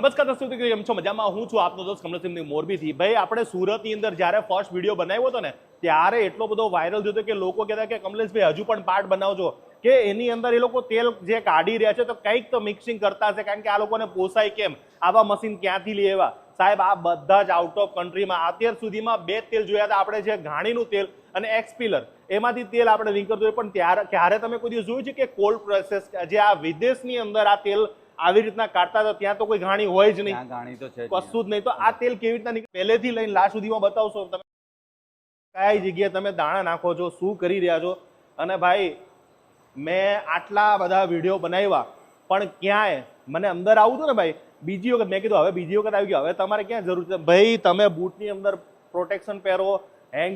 નમસ્કાર દોસ્તો કેમ છો? મજામાં? હું છું આપનો દોસ્ત કમલસિંહની મોરબીથી. ભાઈ, આપણે સુરતની અંદર જ્યારે ફર્સ્ટ વીડિયો બનાવ્યો હતો ને, ત્યારે એટલો બધો વાયરલ થયો કે લોકો કહેતા કે, કમલેશભાઈ, હજુ પણ પાર્ટ બનાવજો. કે એની અંદર એ લોકો તેલ જે કાઢી રહ્યા છે, તો કંઈક તો મિક્સિંગ કરતા હશે, કારણ કે આ લોકોને પોસાય કેમ? આવા મશીન ક્યાંથી લેવા સાહેબ, આ બધા જ આઉટ ઓફ કન્ટ્રીમાં અત્યાર સુધીમાં બે તેલ જોયા હતા. આપણે જે ઘાણીનું તેલ અને એક્સપિલર એમાંથી તેલ આપણે નીકળતું હોય. પણ ત્યારે, ક્યારે તમે કોઈ દિવસ જોયું છે કે કોલ્ડ પ્રોસેસ જે આ વિદેશની અંદર આ તેલ આવી રીતના કાઢતા હતા ત્યાં તો કોઈ ઘાણી હોય જ નહીં. ઘાણી તો છે કશું જ નહીં. તો આ તેલ કેવી રીતના પહેલેથી લઈને લાસ્ટ સુધીમાં બતાવશો. તમે કયા જગ્યાએ તમે દાણા નાખો છો શું કરી રહ્યા છો? અને ભાઈ મેં આટલા બધા વીડિયો બનાવ્યા પણ ક્યાંય? મને અંદર આવું હતું ને ભાઈ બીજી વખત મેં કીધું હવે બીજી વખત આવી ગયો. હવે તમારે ક્યાં જરૂર છે? ભાઈ તમે બૂટની અંદર પ્રોટેક્શન પહેરો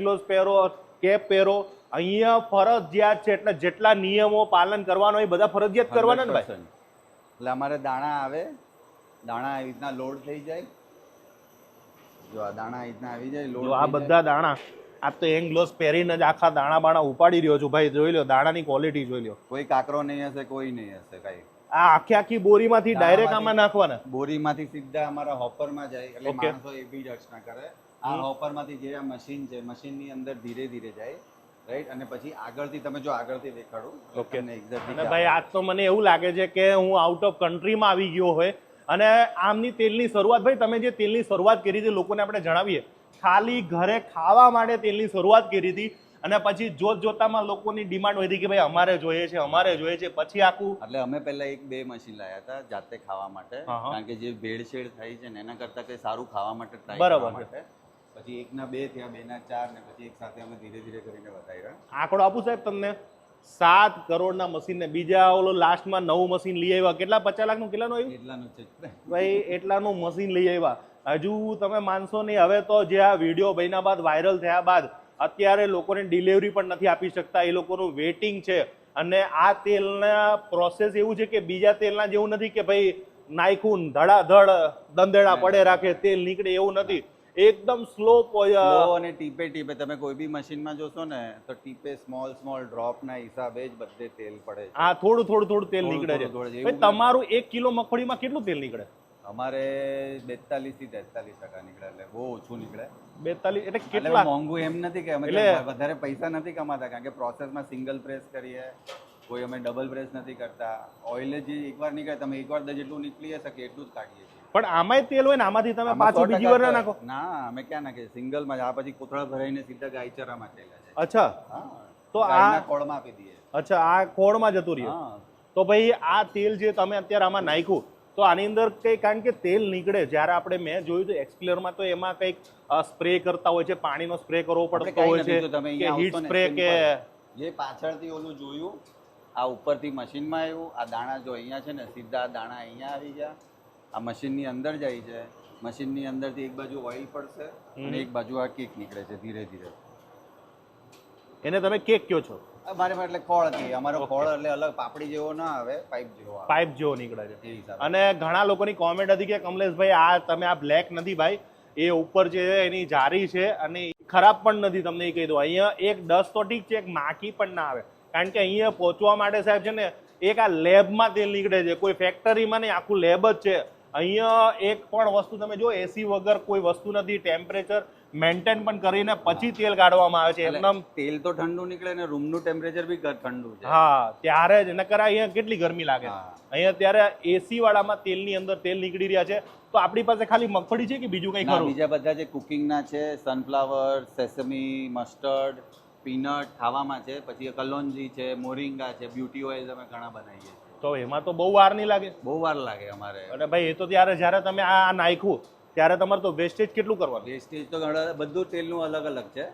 ગ્લોવ્સ પહેરો કેપ પહેરો. અહીંયા ફરજિયાત છે એટલે જેટલા નિયમો પાલન કરવાનો એ બધા ફરજિયાત કરવાના ને ભાઈ. 100%. એટલે અમારે દાણા આવે. દાણા આવી રીતના લોડ થઈ જાય. જો આ દાણા આવી રીતના આવી જાય લોડ આ બધા દાણા આ તો એંગ ગ્લોસ પહેરીને જ આખા દાણા બાણા ઉપાડી રહ્યો છું. ભાઈ જોઈ લો દાણાની ક્વોલિટી જોઈ લો. કોઈ કાકરો નહીં હશે કોઈ નહીં હશે કઈ. આ આખી આખી બોરીમાંથી ડાયરેક્ટ આમાં નાખવાના. બોરીમાંથી સીધા અમારા હોપરમાં જાય એટલે. માણસો એ બી રચના કરે. આ હોપરમાંથી જે આ મશીન છે મશીનની અંદર ધીરે ધીરે જાય. રાઈટ અને પછી આગળથી તમે જો આગળથી દેખાડું ઓકે. અને ભાઈ આજ તો મને એવું લાગે છે કે હું આઉટ ઓફ કન્ટ્રીમાં આવી ગયો હોય. અને આમની તેલની શરૂઆત ભાઈ તમે જે તેલની શરૂઆત કરી હતી લોકોને આપણે જણાવીએ. ખાલી ઘરે ખાવા માટે તેલની શરૂઆત કરી હતી. અને પછી જોત જોતામાં લોકોની ડિમાન્ડ વધી કે ભાઈ અમારે જોઈએ છે અમારે જોઈએ છે. પછી આખું એટલે અમે પહેલા એક બે મશીન લાયા હતા જાતે ખાવા માટે. કારણ કે જે ભેળસેળ થાય છે ને એના કરતા કંઈ સારું ખાવા માટે ટ્રાય બરાબર પછી એકના બે થયા બેના ચાર ને પછી એક સાથે અમે ધીરે ધીરે કરીને વધાર્યા. આંકડો આપું સાહેબ તમને? સાત કરોડના મશીનને બીજા ઓલો લાસ્ટમાં નવું મશીન લઈ આવ્યા. કેટલા? પચાસ લાખનું? કેટલાનું આવ્યું? એટલાનું છે. ભાઈ એટલાનું મશીન લઈ આવ્યા. હજુ તમે માનશો નહીં. હવે તો જે આ વીડિયો બન્યા બાદ વાયરલ થયા બાદ અત્યારે લોકોને ડિલિવરી પણ નથી આપી શકતા. એ લોકોનું વેટિંગ છે. અને આ તેલના પ્રોસેસ એવું છે કે બીજા તેલના જેવું નથી કે ભાઈ નાખ્યું ને ધડાધડ દંદેડા પડે રાખે તેલ નીકળે એવું નથી. એકદમ સ્લો અને ટીપે ટીપે. તમે કોઈ બી મશીનમાં જોશો ને તો ટીપે સ્મોલ સ્મોલ ડ્રોપના હિસાબે જ બધે તેલ પડે હા થોડું થોડું થોડું તેલ નીકળે છે. તમારું એક કિલો મગફળીમાં કેટલું તેલ નીકળે? અમારે બેતાલીસથી તેતાલીસ ટકા નીકળે એટલે બહુ ઓછું નીકળે. બેતાલીસ એટલે કેટલા? મોંઘું એમ નથી કે અમે વધારે પૈસા નથી કમાતા કારણ કે પ્રોસેસમાં સિંગલ પ્રેસ કરીએ. કોઈ અમે ડબલ પ્રેસ નથી કરતા. ઓઇલ જે એકવાર નીકળે તમે એકવાર જેટલું નીકળી શકે એટલું જ કાઢીએ છીએ. પણ આમાંય તેલ હોય ને આમાંથી તમે પાછું બીજી વાર ના નાખો. ના અમે ક્યાં નાખીએ? સિંગલમાં જ. આ પછી કોથળા ભરાઈને સીધા ગાયચરામાં જાય અચ્છા. તો આ- કોળમાં આપી દઈએ. અચ્છા આ કોળમાં જતું રહ્યું. તો ભાઈ આ તેલ જે તમે અત્યારે આમાં નાખ્યું તો આની અંદર કઈ કારણ કે તેલ નીકળે. જ્યારે આપણે મેં જોયું તો એક્સપ્લેરમાં તો એમાં કંઈક સ્પ્રે કરતા હોય છે પાણીનો સ્પ્રે કરવો પડતો હોય છે તમે કે હીટ સ્પ્રે કે જે પાછળથી ઓલું જોયું આ ઉપરથી મશીનમાં આવ્યું આ દાણા જો અહીંયા છે ને સીધા દાણા અહીંયા આવી ગયા. આ મશીનની અંદર જાય છે. મશીનની અંદરથી એક બાજુ ઓઇલ પડશે અને એક બાજુ આ કેક નીકળે છે ધીરે ધીરે. એને તમે કેક કયો છો? મારે એટલે ખોળ કે અમારો ખોળ એટલે અલગ પાપડી જેવો ના આવે પાઇપ જેવો પાઇપ જેવો નીકળે છે. અને ઘણા લોકોની કોમેન્ટ હતી કે કમલેશભાઈ આ તમે આ બ્લેક નથી ભાઈ. એ ઉપર જે એની જારી છે અને ખરાબ પણ નથી તમને એ કહી દઉં. અહીંયા એક ડસ્ટ તો ઠીક છે એક માખી પણ ના આવે. કારણ કે અહીંયા પહોંચવા માટે સાહેબ છે ને એક આ લેબમાં તેલ નીકળે છે. કોઈ ફેક્ટરીમાં નહીં આખું લેબ જ છે. અહીંયા એક પણ વસ્તુ તમે જો એસી વગર કોઈ વસ્તુ નથી ટેમ્પરેચર મેન્ટેન પણ કરીને પછી તેલ કાઢવામાં આવે છે. એમનામ તેલ તો ઠંડુ નીકળે ને રૂમનું ટેમ્પરેચર બી ઠંડુ છે. હા ત્યારે જ નકર અહીંયા કેટલી ગરમી લાગે. અહીંયા ત્યારે એસી વાળામાં તેલની અંદર તેલ નીકળી રહ્યા છે. તો આપણી પાસે ખાલી મગફળી છે કે બીજું કઈ ખરું? બીજા બધા જે કુકિંગના છે સનફ્લાવર સેસમી મસ્ટર્ડ પીનટ ખાવામાં છે પછી કલોંજી છે મોરિંગા છે બ્યુટી ઓઇલ અમે ઘણા બનાવીએ છીએ. તો એમાં તો બહુ વાર નહીં લાગે. બહુ વાર લાગે અમારે. અને ભાઈ એ તો ત્યારે જ્યારે તમે આ નાખ્યું ત્યારે તમારે તો વેસ્ટેજ કેટલું કરવાનું? વેસ્ટેજ તો બધું તેલનું અલગ અલગ છે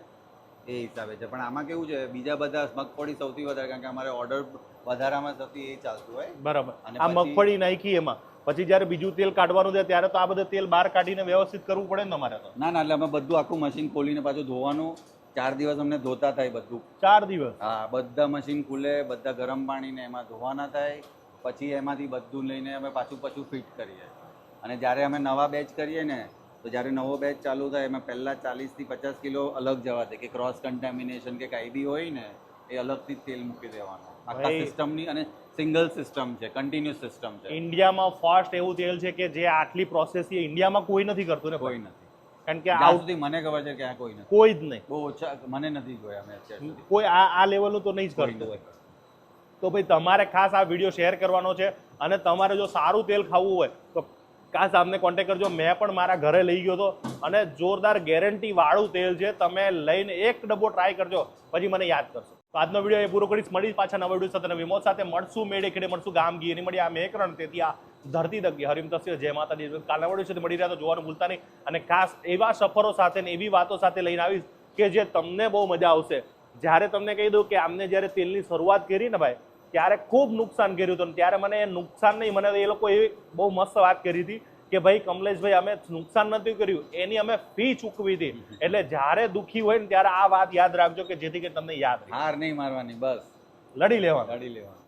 એ હિસાબે છે. પણ આમાં કેવું છે બીજા બધા મગફળી સૌથી વધારે કારણ કે અમારે ઓર્ડર વધારામાં સૌથી એ ચાલતું હોય. બરાબર. અને આ મગફળી નાખી એમાં. પછી જ્યારે બીજું તેલ કાઢવાનું છે ત્યારે તો આ બધું તેલ બહાર કાઢીને વ્યવસ્થિત કરવું પડે ને તમારે તો? ના ના એટલે અમે બધું આખું મશીન ખોલીને પાછું ધોવાનું. ચાર દિવસ અમને ધોતા થાય બધું. ચાર દિવસ? હા બધા મશીન ખુલે બધા ગરમ પાણીને એમાં ધોવાના થાય. પછી એમાંથી બધું લઈને અમે પાછું પાછું ફિટ કરીએ. અને જ્યારે અમે નવા બેચ કરીએ ને તો જ્યારે નવો બેચ ચાલુ થાય એમાં પહેલાં ચાલીસથી પચાસ કિલો અલગ જવા દે કે ક્રોસ કન્ટેમિનેશન કે કાંઈ બી હોય ને એ અલગથી તેલ મૂકી દેવાનું. આખા સિસ્ટમની અને સિંગલ સિસ્ટમ છે કન્ટિન્યુઅસ સિસ્ટમ છે. ઇન્ડિયામાં ફાસ્ટ એવું તેલ છે કે જે આટલી પ્રોસેસ છે ઇન્ડિયામાં કોઈ નથી કરતું ને કોઈ નથી. કારણ કે આ સુધી મને ખબર છે કે આ કોઈ નથી. કોઈ જ નહીં. બહુ ઓછા મને નથી જોયા મેં કોઈ આ આ લેવલનું તો નહીં જ કરતું હોય. તો ભાઈ તમારે ખાસ આ વીડિયો શેર કરવાનો છે અને તમારે જો સારું તેલ ખાવું હોય, તો ખાસ આમને કોન્ટેક્ટ કરજો. મેં પણ મારા ઘરે લઈ ગયો હતો અને જોરદાર ગેરંટીવાળું તેલ છે. તમે લઈને એક ડબ્બો ટ્રાય કરજો, પછી મને યાદ કરશો. તો આજનો વીડિયો એ પૂરો કરીશ. મળીશ પાછા નવા વીડિયો સાથે, નવી સાથે. મળશું મેળે ખેડે, મળશું ગામ ગી એની મળી આ મેકરણ તેથી આ ધરતી દગી હરિમ તસ્ય, જય માતાજી. કાલના વીડિયો છે મળી રહ્યા તો જોવાનું ભૂલતા નહીં. અને ખાસ એવા સફરો સાથે ને એવી વાતો સાથે લઈને આવીશ કે જે તમને બહુ મજા આવશે. જ્યારે તમને કહી દઉં કે આમને જ્યારે તેલની શરૂઆત કરી ને ભાઈ ત્યારે ખૂબ નુકસાન કર્યું હતું ત્યારે મને એ નુકસાન નહીં મને એ લોકો એવી બહુ મસ્ત વાત કરી હતી કે ભાઈ કમલેશભાઈ અમે નુકસાન નથી કર્યું એની અમે ફી ચૂકવી હતી. એટલે જ્યારે દુઃખી હોય ને ત્યારે આ વાત યાદ રાખજો કે જેથી કે તમને યાદ હાર નહીં મારવાની બસ. લડી લેવા લડી લેવાનું.